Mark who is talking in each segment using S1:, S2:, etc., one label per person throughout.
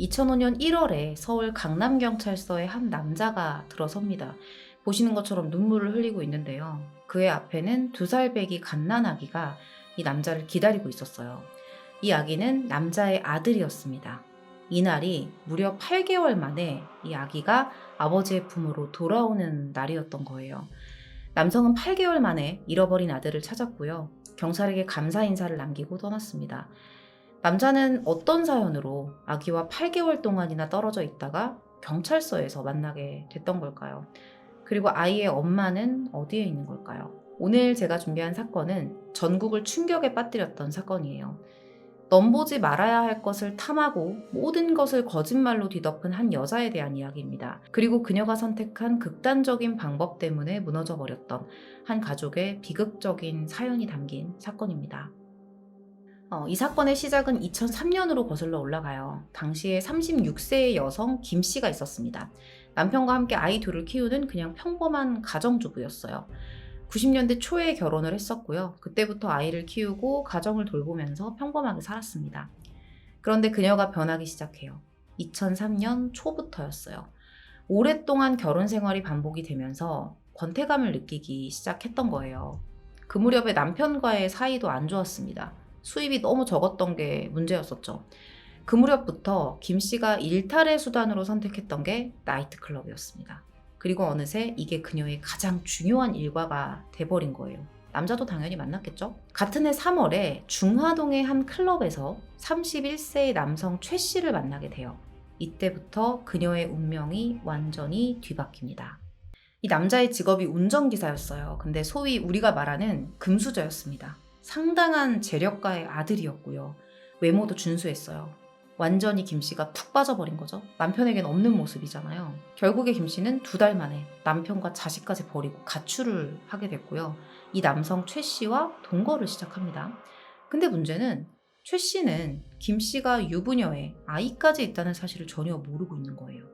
S1: 2005년 1월에 서울 강남경찰서에 한 남자가 들어섭니다. 보시는 것처럼 눈물을 흘리고 있는데요. 그의 앞에는 두 살 배기 갓난아기가 이 남자를 기다리고 있었어요. 이 아기는 남자의 아들이었습니다. 이날이 무려 8개월 만에 이 아기가 아버지의 품으로 돌아오는 날이었던 거예요. 남성은 8개월 만에 잃어버린 아들을 찾았고요. 경찰에게 감사 인사를 남기고 떠났습니다. 남자는 어떤 사연으로 아기와 8개월 동안이나 떨어져 있다가 경찰서에서 만나게 됐던 걸까요? 그리고 아이의 엄마는 어디에 있는 걸까요? 오늘 제가 준비한 사건은 전국을 충격에 빠뜨렸던 사건이에요. 넘보지 말아야 할 것을 탐하고 모든 것을 거짓말로 뒤덮은 한 여자에 대한 이야기입니다. 그리고 그녀가 선택한 극단적인 방법 때문에 무너져 버렸던 한 가족의 비극적인 사연이 담긴 사건입니다. 어, 이 사건의 시작은 2003년으로 거슬러 올라가요. 당시에 36세의 여성 김 씨가 있었습니다. 남편과 함께 아이 둘을 키우는 그냥 평범한 가정주부였어요. 90년대 초에 결혼을 했었고요. 그때부터 아이를 키우고 가정을 돌보면서 평범하게 살았습니다. 그런데 그녀가 변하기 시작해요. 2003년 초부터였어요. 오랫동안 결혼 생활이 반복이 되면서 권태감을 느끼기 시작했던 거예요. 그 무렵에 남편과의 사이도 안 좋았습니다. 수입이 너무 적었던 게 문제였었죠. 그 무렵부터 김 씨가 일탈의 수단으로 선택했던 게 나이트클럽이었습니다. 그리고 어느새 이게 그녀의 가장 중요한 일과가 돼버린 거예요. 남자도 당연히 만났겠죠? 같은 해 3월에 중화동의 한 클럽에서 31세의 남성 최 씨를 만나게 돼요. 이때부터 그녀의 운명이 완전히 뒤바뀝니다. 이 남자의 직업이 운전기사였어요. 근데 소위 우리가 말하는 금수저였습니다. 상당한 재력가의 아들이었고요. 외모도 준수했어요. 완전히 김 씨가 푹 빠져버린 거죠. 남편에겐 없는 모습이잖아요. 결국에 김 씨는 두 달 만에 남편과 자식까지 버리고 가출을 하게 됐고요. 이 남성 최 씨와 동거를 시작합니다. 근데 문제는 최 씨는 김 씨가 유부녀에 아이까지 있다는 사실을 전혀 모르고 있는 거예요.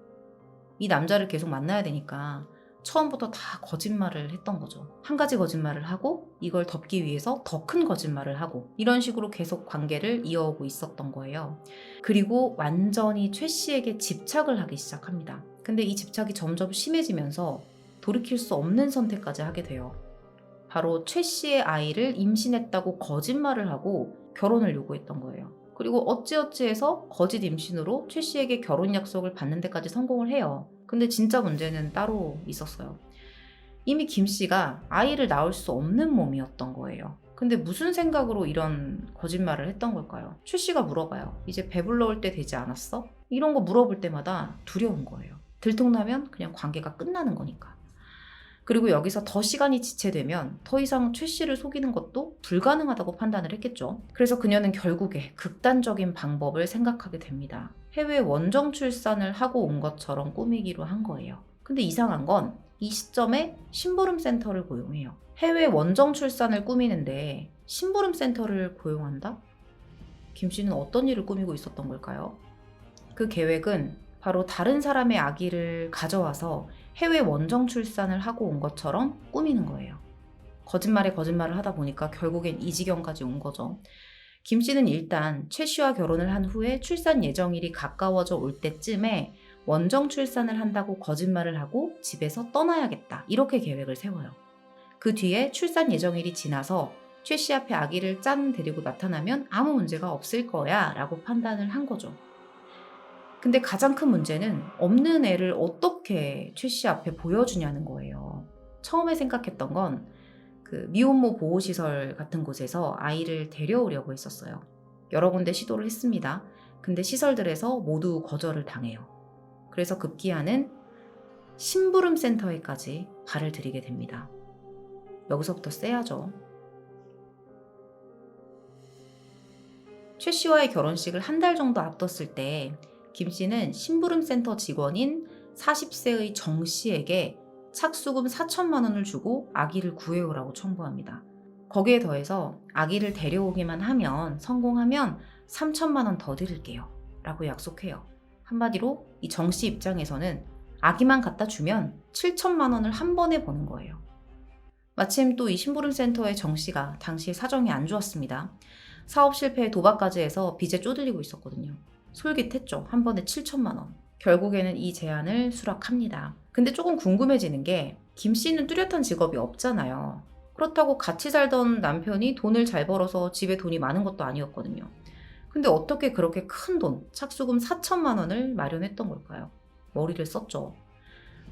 S1: 이 남자를 계속 만나야 되니까 처음부터 다 거짓말을 했던 거죠. 한 가지 거짓말을 하고 이걸 덮기 위해서 더 큰 거짓말을 하고 이런 식으로 계속 관계를 이어오고 있었던 거예요. 그리고 완전히 최 씨에게 집착을 하기 시작합니다. 근데 이 집착이 점점 심해지면서 돌이킬 수 없는 선택까지 하게 돼요. 바로 최 씨의 아이를 임신했다고 거짓말을 하고 결혼을 요구했던 거예요. 그리고 어찌어찌해서 거짓 임신으로 최 씨에게 결혼 약속을 받는 데까지 성공을 해요. 근데 진짜 문제는 따로 있었어요. 이미 김 씨가 아이를 낳을 수 없는 몸이었던 거예요. 근데 무슨 생각으로 이런 거짓말을 했던 걸까요? 최 씨가 물어봐요. 이제 배불러 올 때 되지 않았어? 이런 거 물어볼 때마다 두려운 거예요. 들통나면 그냥 관계가 끝나는 거니까. 그리고 여기서 더 시간이 지체되면 더 이상 최 씨를 속이는 것도 불가능하다고 판단을 했겠죠. 그래서 그녀는 결국에 극단적인 방법을 생각하게 됩니다. 해외 원정 출산을 하고 온 것처럼 꾸미기로 한 거예요. 근데 이상한 건 이 시점에 심부름 센터를 고용해요. 해외 원정 출산을 꾸미는데 심부름 센터를 고용한다? 김 씨는 어떤 일을 꾸미고 있었던 걸까요? 그 계획은 바로 다른 사람의 아기를 가져와서 해외 원정 출산을 하고 온 것처럼 꾸미는 거예요. 거짓말에 거짓말을 하다 보니까 결국엔 이 지경까지 온 거죠. 김 씨는 일단 최 씨와 결혼을 한 후에 출산 예정일이 가까워져 올 때쯤에 원정 출산을 한다고 거짓말을 하고 집에서 떠나야겠다. 이렇게 계획을 세워요. 그 뒤에 출산 예정일이 지나서 최 씨 앞에 아기를 짠 데리고 나타나면 아무 문제가 없을 거야 라고 판단을 한 거죠. 근데 가장 큰 문제는 없는 애를 어떻게 최 씨 앞에 보여주냐는 거예요. 처음에 생각했던 건 그 미혼모 보호시설 같은 곳에서 아이를 데려오려고 했었어요. 여러 군데 시도를 했습니다. 근데 시설들에서 모두 거절을 당해요. 그래서 급기야는 심부름 센터에까지 발을 들이게 됩니다. 여기서부터 세야죠. 최 씨와의 결혼식을 한 달 정도 앞뒀을 때 김 씨는 심부름 센터 직원인 40세의 정 씨에게 착수금 4천만 원을 주고 아기를 구해오라고 청구합니다. 거기에 더해서 아기를 데려오기만 하면 성공하면 3천만 원 더 드릴게요. 라고 약속해요. 한마디로 이 정 씨 입장에서는 아기만 갖다 주면 7천만 원을 한 번에 버는 거예요. 마침 또 이 심부름 센터의 정 씨가 당시에 사정이 안 좋았습니다. 사업 실패에 도박까지 해서 빚에 쪼들리고 있었거든요. 솔깃했죠. 한 번에 7천만 원. 결국에는 이 제안을 수락합니다. 근데 조금 궁금해지는 게 김 씨는 뚜렷한 직업이 없잖아요. 그렇다고 같이 살던 남편이 돈을 잘 벌어서 집에 돈이 많은 것도 아니었거든요. 근데 어떻게 그렇게 큰 돈, 착수금 4천만 원을 마련했던 걸까요? 머리를 썼죠.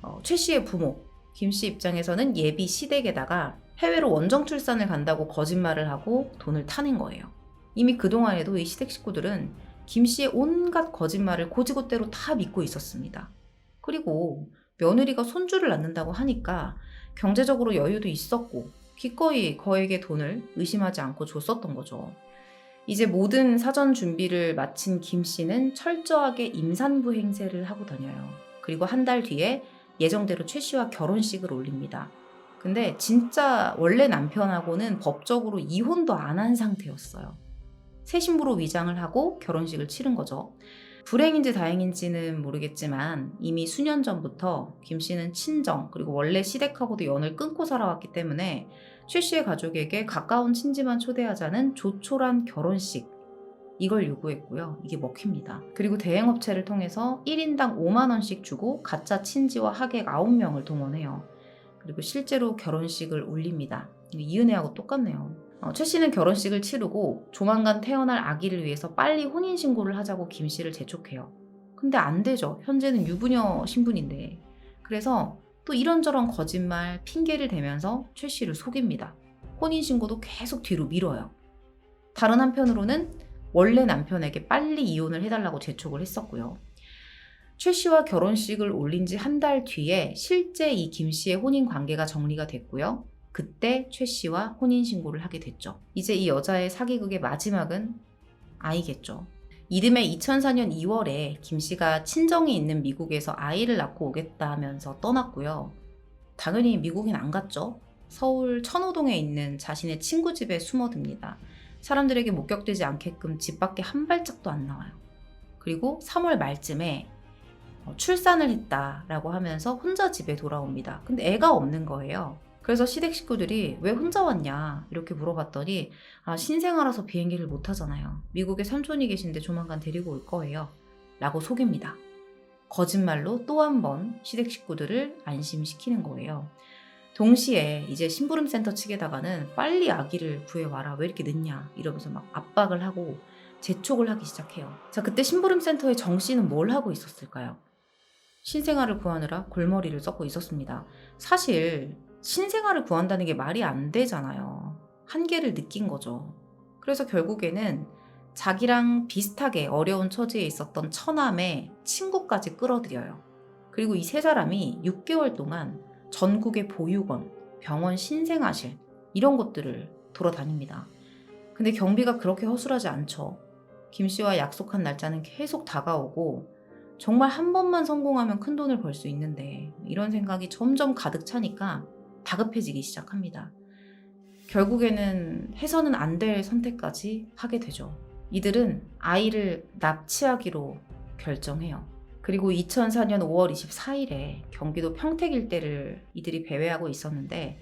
S1: 어, 최 씨의 부모, 김 씨 입장에서는 예비 시댁에다가 해외로 원정 출산을 간다고 거짓말을 하고 돈을 타낸 거예요. 이미 그동안에도 이 시댁 식구들은 김 씨의 온갖 거짓말을 고지고대로 다 믿고 있었습니다. 그리고 며느리가 손주를 낳는다고 하니까 경제적으로 여유도 있었고 기꺼이 거에게 돈을 의심하지 않고 줬었던 거죠. 이제 모든 사전 준비를 마친 김 씨는 철저하게 임산부 행세를 하고 다녀요. 그리고 한 달 뒤에 예정대로 최 씨와 결혼식을 올립니다. 근데 진짜 원래 남편하고는 법적으로 이혼도 안 한 상태였어요. 새 신부로 위장을 하고 결혼식을 치른 거죠. 불행인지 다행인지는 모르겠지만 이미 수년 전부터 김 씨는 친정 그리고 원래 시댁하고도 연을 끊고 살아왔기 때문에 최 씨의 가족에게 가까운 친지만 초대하자는 조촐한 결혼식 이걸 요구했고요. 이게 먹힙니다. 그리고 대행업체를 통해서 1인당 5만 원씩 주고 가짜 친지와 하객 9명을 동원해요. 그리고 실제로 결혼식을 올립니다. 이은혜하고 똑같네요. 어, 최 씨는 결혼식을 치르고 조만간 태어날 아기를 위해서 빨리 혼인신고를 하자고 김 씨를 재촉해요. 근데 안 되죠. 현재는 유부녀 신분인데. 그래서 또 이런저런 거짓말, 핑계를 대면서 최 씨를 속입니다. 혼인신고도 계속 뒤로 미뤄요. 다른 한편으로는 원래 남편에게 빨리 이혼을 해달라고 재촉을 했었고요. 최 씨와 결혼식을 올린 지 한 달 뒤에 실제 이 김 씨의 혼인 관계가 정리가 됐고요. 그때 최 씨와 혼인 신고를 하게 됐죠. 이제 이 여자의 사기극의 마지막은 아이겠죠. 이듬해 2004년 2월에 김 씨가 친정이 있는 미국에서 아이를 낳고 오겠다 하면서 떠났고요. 당연히 미국인 안 갔죠. 서울 천호동에 있는 자신의 친구 집에 숨어듭니다. 사람들에게 목격되지 않게끔 집 밖에 한 발짝도 안 나와요. 그리고 3월 말쯤에 어, 출산을 했다라고 하면서 혼자 집에 돌아옵니다. 근데 애가 없는 거예요. 그래서 시댁 식구들이 왜 혼자 왔냐 이렇게 물어봤더니 아 신생아라서 비행기를 못 타잖아요. 미국에 삼촌이 계신데 조만간 데리고 올 거예요. 라고 속입니다. 거짓말로 또 한 번 시댁 식구들을 안심시키는 거예요. 동시에 이제 심부름 센터 측에다가는 빨리 아기를 구해와라 왜 이렇게 늦냐 이러면서 막 압박을 하고 재촉을 하기 시작해요. 자 그때 심부름 센터의 정 씨는 뭘 하고 있었을까요? 신생아를 구하느라 골머리를 썩고 있었습니다. 사실 신생아를 구한다는 게 말이 안 되잖아요. 한계를 느낀 거죠. 그래서 결국에는 자기랑 비슷하게 어려운 처지에 있었던 처남의 친구까지 끌어들여요. 그리고 이 세 사람이 6개월 동안 전국의 보육원, 병원 신생아실 이런 곳들을 돌아다닙니다. 근데 경비가 그렇게 허술하지 않죠. 김 씨와 약속한 날짜는 계속 다가오고 정말 한 번만 성공하면 큰 돈을 벌 수 있는데 이런 생각이 점점 가득 차니까 다급해지기 시작합니다. 결국에는 해서는 안 될 선택까지 하게 되죠. 이들은 아이를 납치하기로 결정해요. 그리고 2004년 5월 24일에 경기도 평택 일대를 이들이 배회하고 있었는데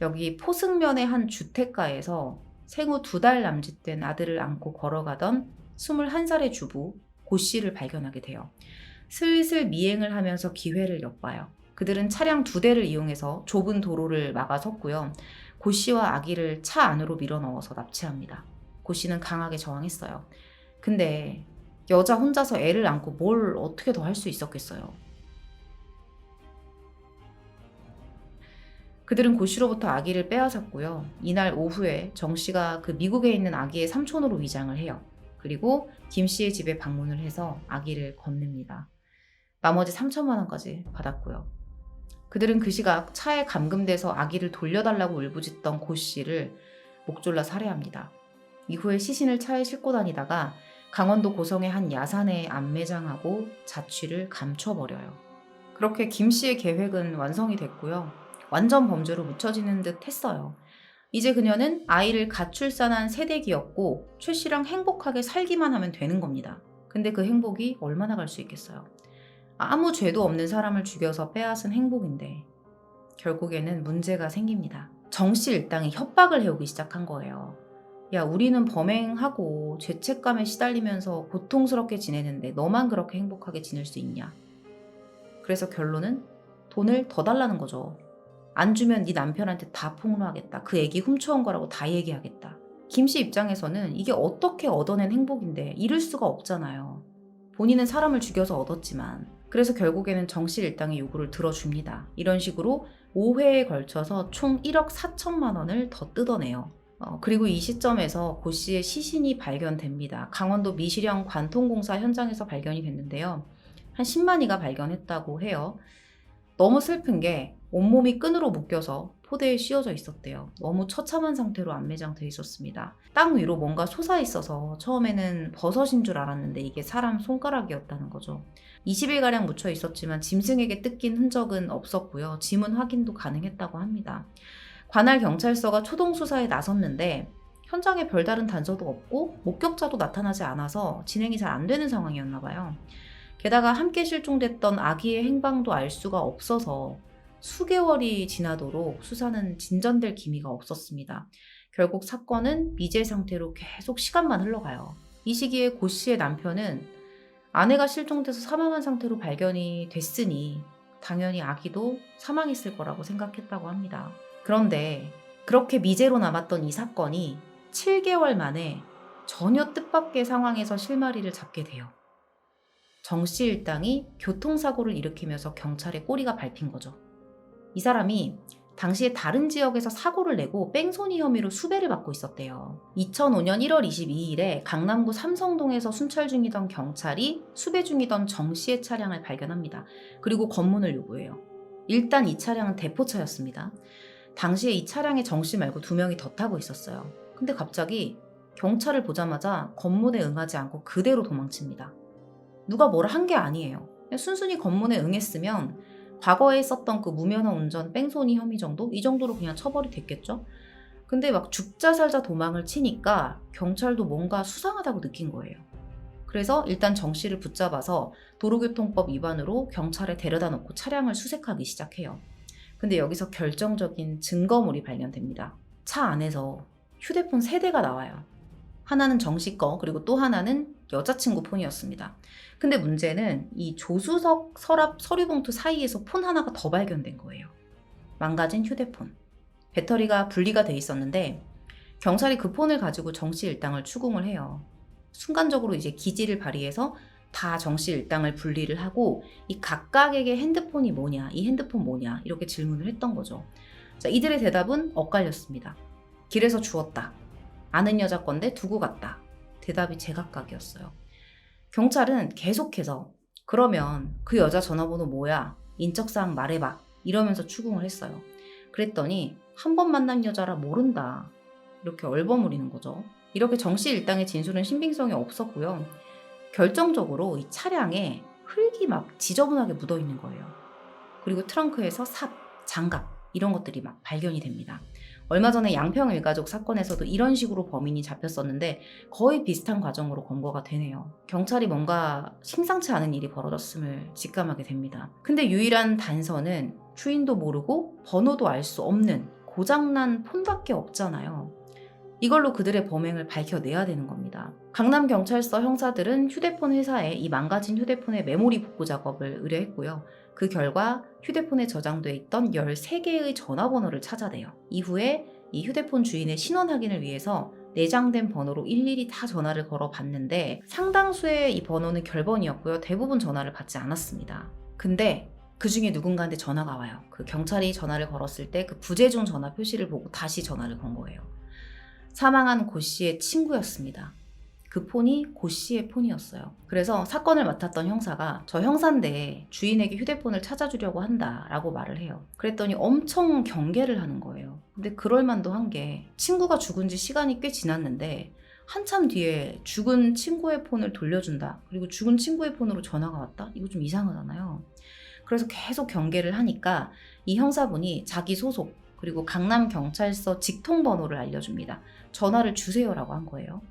S1: 여기 포승면의 한 주택가에서 생후 두 달 남짓된 아들을 안고 걸어가던 21살의 주부 고 씨를 발견하게 돼요. 슬슬 미행을 하면서 기회를 엿봐요. 그들은 차량 두 대를 이용해서 좁은 도로를 막아섰고요. 고 씨와 아기를 차 안으로 밀어 넣어서 납치합니다. 고 씨는 강하게 저항했어요. 근데 여자 혼자서 애를 안고 뭘 어떻게 더 할 수 있었겠어요. 그들은 고 씨로부터 아기를 빼앗았고요. 이날 오후에 정 씨가 그 미국에 있는 아기의 삼촌으로 위장을 해요. 그리고 김 씨의 집에 방문을 해서 아기를 건넵니다. 나머지 3천만 원까지 받았고요. 그들은 그 시각 차에 감금돼서 아기를 돌려달라고 울부짖던 고 씨를 목졸라 살해합니다. 이후에 시신을 차에 싣고 다니다가 강원도 고성의 한 야산에 안매장하고 자취를 감춰버려요. 그렇게 김 씨의 계획은 완성이 됐고요. 완전 범죄로 묻혀지는 듯 했어요. 이제 그녀는 아이를 가출산한 새댁이었고 최 씨랑 행복하게 살기만 하면 되는 겁니다. 근데 그 행복이 얼마나 갈 수 있겠어요. 아무 죄도 없는 사람을 죽여서 빼앗은 행복인데 결국에는 문제가 생깁니다. 정씨 일당이 협박을 해오기 시작한 거예요. 야, 우리는 범행하고 죄책감에 시달리면서 고통스럽게 지내는데 너만 그렇게 행복하게 지낼 수 있냐? 그래서 결론은 돈을 더 달라는 거죠. 안 주면 네 남편한테 다 폭로하겠다. 그 애기 훔쳐온 거라고 다 얘기하겠다. 김 씨 입장에서는 이게 어떻게 얻어낸 행복인데 이럴 수가 없잖아요. 본인은 사람을 죽여서 얻었지만 그래서 결국에는 정씨 일당의 요구를 들어줍니다. 이런 식으로 5회에 걸쳐서 총 1억 4천만 원을 더 뜯어내요. 어, 그리고 이 시점에서 고 씨의 시신이 발견됩니다. 강원도 미시령 관통공사 현장에서 발견이 됐는데요. 한 10만이가 발견했다고 해요. 너무 슬픈 게 온몸이 끈으로 묶여서 포대에 씌워져 있었대요. 너무 처참한 상태로 안매장돼 있었습니다. 땅 위로 뭔가 솟아 있어서 처음에는 버섯인 줄 알았는데 이게 사람 손가락이었다는 거죠. 20일가량 묻혀 있었지만 짐승에게 뜯긴 흔적은 없었고요. 지문 확인도 가능했다고 합니다. 관할 경찰서가 초동 수사에 나섰는데 현장에 별다른 단서도 없고 목격자도 나타나지 않아서 진행이 잘 안 되는 상황이었나 봐요. 게다가 함께 실종됐던 아기의 행방도 알 수가 없어서 수개월이 지나도록 수사는 진전될 기미가 없었습니다. 결국 사건은 미제 상태로 계속 시간만 흘러가요. 이 시기에 고 씨의 남편은 아내가 실종돼서 사망한 상태로 발견이 됐으니 당연히 아기도 사망했을 거라고 생각했다고 합니다. 그런데 그렇게 미제로 남았던 이 사건이 7개월 만에 전혀 뜻밖의 상황에서 실마리를 잡게 돼요. 정 씨 일당이 교통사고를 일으키면서 경찰에 꼬리가 밟힌 거죠. 이 사람이 당시에 다른 지역에서 사고를 내고 뺑소니 혐의로 수배를 받고 있었대요. 2005년 1월 22일에 강남구 삼성동에서 순찰 중이던 경찰이 수배 중이던 정 씨의 차량을 발견합니다. 그리고 검문을 요구해요. 일단 이 차량은 대포차였습니다. 당시에 이 차량에 정 씨 말고 두 명이 더 타고 있었어요. 근데 갑자기 경찰을 보자마자 검문에 응하지 않고 그대로 도망칩니다. 누가 뭐라 한게 아니에요. 순순히 검문에 응했으면 과거에 썼던 그 무면허 운전 뺑소니 혐의 정도? 이 정도로 그냥 처벌이 됐겠죠? 근데 막 죽자 살자 도망을 치니까 경찰도 뭔가 수상하다고 느낀 거예요. 그래서 일단 정 씨를 붙잡아서 도로교통법 위반으로 경찰에 데려다 놓고 차량을 수색하기 시작해요. 근데 여기서 결정적인 증거물이 발견됩니다. 차 안에서 휴대폰 세 대가 나와요. 하나는 정씨 거, 그리고 또 하나는 여자친구 폰이었습니다. 근데 문제는 이 조수석 서랍 서류 봉투 사이에서 폰 하나가 더 발견된 거예요. 망가진 휴대폰. 배터리가 분리가 돼 있었는데 경찰이 그 폰을 가지고 정씨 일당을 추궁을 해요. 순간적으로 이제 기지를 발휘해서 다 정씨 일당을 분리를 하고 이 각각에게 핸드폰이 뭐냐, 이 핸드폰 뭐냐 이렇게 질문을 했던 거죠. 자, 이들의 대답은 엇갈렸습니다. 길에서 주웠다. 아는 여자 건데 두고 갔다. 대답이 제각각이었어요. 경찰은 계속해서 그러면 그 여자 전화번호 뭐야? 인적사항 말해봐. 이러면서 추궁을 했어요. 그랬더니 한 번 만난 여자라 모른다. 이렇게 얼버무리는 거죠. 이렇게 정씨 일당의 진술은 신빙성이 없었고요. 결정적으로 이 차량에 흙이 막 지저분하게 묻어 있는 거예요. 그리고 트렁크에서 삽, 장갑 이런 것들이 막 발견이 됩니다. 얼마 전에 양평 일가족 사건에서도 이런 식으로 범인이 잡혔었는데 거의 비슷한 과정으로 검거가 되네요. 경찰이 뭔가 심상치 않은 일이 벌어졌음을 직감하게 됩니다. 근데 유일한 단서는 주인도 모르고 번호도 알 수 없는 고장난 폰밖에 없잖아요. 이걸로 그들의 범행을 밝혀내야 되는 겁니다. 강남 경찰서 형사들은 휴대폰 회사에 이 망가진 휴대폰의 메모리 복구 작업을 의뢰했고요. 그 결과 휴대폰에 저장돼 있던 13개의 전화번호를 찾아내요. 이후에 이 휴대폰 주인의 신원 확인을 위해서 내장된 번호로 일일이 다 전화를 걸어 봤는데 상당수의 이 번호는 결번이었고요. 대부분 전화를 받지 않았습니다. 근데 그 중에 누군가한테 전화가 와요. 그 경찰이 전화를 걸었을 때 그 부재중 전화 표시를 보고 다시 전화를 건 거예요. 사망한 고 씨의 친구였습니다. 그 폰이 고 씨의 폰이었어요. 그래서 사건을 맡았던 형사가 저 형사인데 주인에게 휴대폰을 찾아주려고 한다라고 말을 해요. 그랬더니 엄청 경계를 하는 거예요. 근데 그럴 만도 한 게 친구가 죽은 지 시간이 꽤 지났는데 한참 뒤에 죽은 친구의 폰을 돌려준다. 그리고 죽은 친구의 폰으로 전화가 왔다? 이거 좀 이상하잖아요. 그래서 계속 경계를 하니까 이 형사분이 자기 소속 그리고 강남 경찰서 직통 번호를 알려줍니다. 전화를 주세요라고 한 거예요.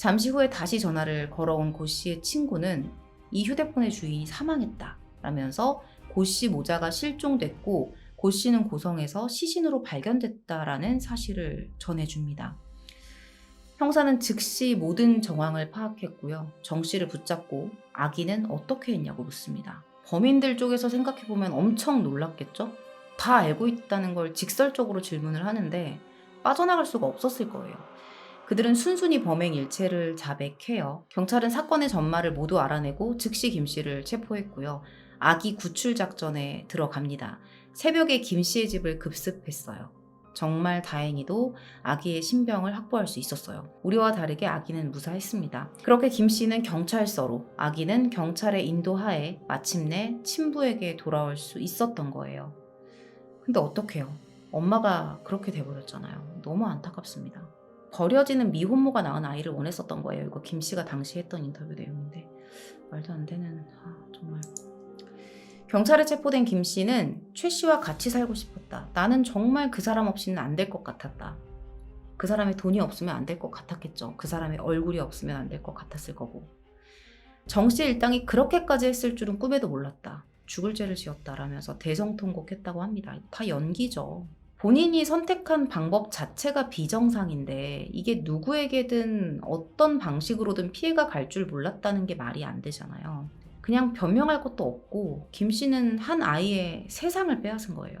S1: 잠시 후에 다시 전화를 걸어온 고 씨의 친구는 이 휴대폰의 주인이 사망했다. 라면서 고 씨 모자가 실종됐고 고 씨는 고성에서 시신으로 발견됐다라는 사실을 전해줍니다. 형사는 즉시 모든 정황을 파악했고요. 정 씨를 붙잡고 아기는 어떻게 했냐고 묻습니다. 범인들 쪽에서 생각해보면 엄청 놀랐겠죠? 다 알고 있다는 걸 직설적으로 질문을 하는데 빠져나갈 수가 없었을 거예요. 그들은 순순히 범행 일체를 자백해요. 경찰은 사건의 전말을 모두 알아내고 즉시 김 씨를 체포했고요. 아기 구출 작전에 들어갑니다. 새벽에 김 씨의 집을 급습했어요. 정말 다행히도 아기의 신병을 확보할 수 있었어요. 우리와 다르게 아기는 무사했습니다. 그렇게 김 씨는 경찰서로, 아기는 경찰의 인도하에 마침내 친부에게 돌아올 수 있었던 거예요. 근데 어떡해요? 엄마가 그렇게 돼버렸잖아요. 너무 안타깝습니다. 버려지는 미혼모가 낳은 아이를 원했었던 거예요. 이거 김 씨가 당시 했던 인터뷰 내용인데 말도 안 되는 아, 정말 경찰에 체포된 김 씨는 최 씨와 같이 살고 싶었다. 나는 정말 그 사람 없이는 안 될 것 같았다. 그 사람의 돈이 없으면 안 될 것 같았겠죠. 그 사람의 얼굴이 없으면 안 될 것 같았을 거고. 정 씨 일당이 그렇게까지 했을 줄은 꿈에도 몰랐다. 죽을 죄를 지었다라면서 대성통곡했다고 합니다. 다 연기죠. 본인이 선택한 방법 자체가 비정상인데 이게 누구에게든 어떤 방식으로든 피해가 갈 줄 몰랐다는 게 말이 안 되잖아요. 그냥 변명할 것도 없고 김 씨는 한 아이의 세상을 빼앗은 거예요.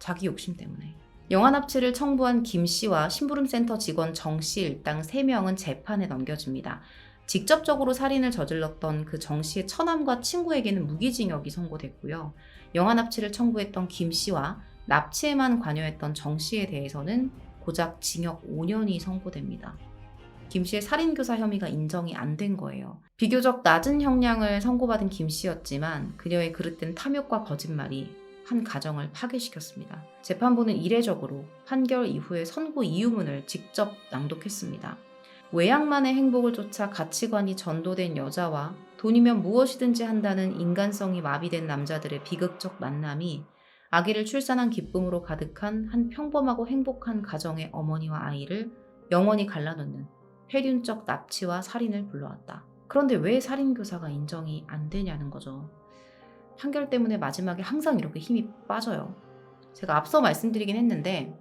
S1: 자기 욕심 때문에. 영화 납치를 청부한 김 씨와 심부름센터 직원 정 씨 일당 3명은 재판에 넘겨집니다. 직접적으로 살인을 저질렀던 그 정 씨의 처남과 친구에게는 무기징역이 선고됐고요. 영화 납치를 청구했던 김 씨와 납치에만 관여했던 정 씨에 대해서는 고작 징역 5년이 선고됩니다. 김 씨의 살인교사 혐의가 인정이 안 된 거예요. 비교적 낮은 형량을 선고받은 김 씨였지만 그녀의 그릇된 탐욕과 거짓말이 한 가정을 파괴시켰습니다. 재판부는 이례적으로 판결 이후에 선고 이유문을 직접 낭독했습니다. 외양만의 행복을 쫓아 가치관이 전도된 여자와 돈이면 무엇이든지 한다는 인간성이 마비된 남자들의 비극적 만남이 아기를 출산한 기쁨으로 가득한 한 평범하고 행복한 가정의 어머니와 아이를 영원히 갈라놓는 폐륜적 납치와 살인을 불러왔다. 그런데 왜 살인교사가 인정이 안 되냐는 거죠. 판결 때문에 마지막에 항상 이렇게 힘이 빠져요. 제가 앞서 말씀드리긴 했는데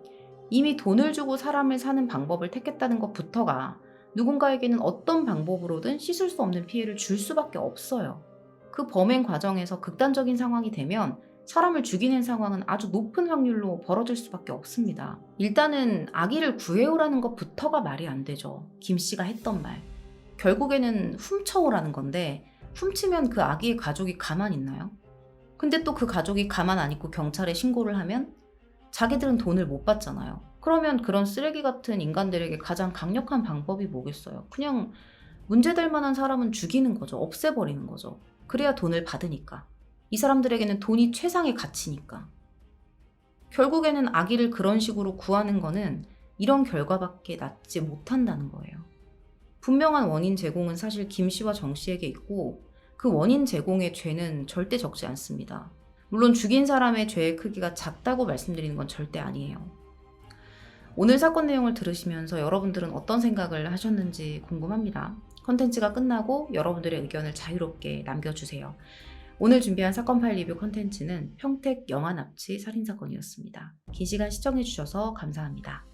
S1: 이미 돈을 주고 사람을 사는 방법을 택했다는 것부터가 누군가에게는 어떤 방법으로든 씻을 수 없는 피해를 줄 수밖에 없어요. 그 범행 과정에서 극단적인 상황이 되면 사람을 죽이는 상황은 아주 높은 확률로 벌어질 수밖에 없습니다. 일단은 아기를 구해오라는 것부터가 말이 안 되죠. 김 씨가 했던 말. 결국에는 훔쳐오라는 건데 훔치면 그 아기의 가족이 가만 있나요? 근데 또 그 가족이 가만 안 있고 경찰에 신고를 하면 자기들은 돈을 못 받잖아요. 그러면 그런 쓰레기 같은 인간들에게 가장 강력한 방법이 뭐겠어요? 그냥 문제될 만한 사람은 죽이는 거죠. 없애버리는 거죠. 그래야 돈을 받으니까. 이 사람들에게는 돈이 최상의 가치니까. 결국에는 아기를 그런 식으로 구하는 거는 이런 결과밖에 낫지 못한다는 거예요. 분명한 원인 제공은 사실 김 씨와 정 씨에게 있고 그 원인 제공의 죄는 절대 적지 않습니다. 물론 죽인 사람의 죄의 크기가 작다고 말씀드리는 건 절대 아니에요. 오늘 사건 내용을 들으시면서 여러분들은 어떤 생각을 하셨는지 궁금합니다. 컨텐츠가 끝나고 여러분들의 의견을 자유롭게 남겨주세요. 오늘 준비한 사건 파일 리뷰 컨텐츠는 평택 영화 납치 살인사건이었습니다. 긴 시간 시청해주셔서 감사합니다.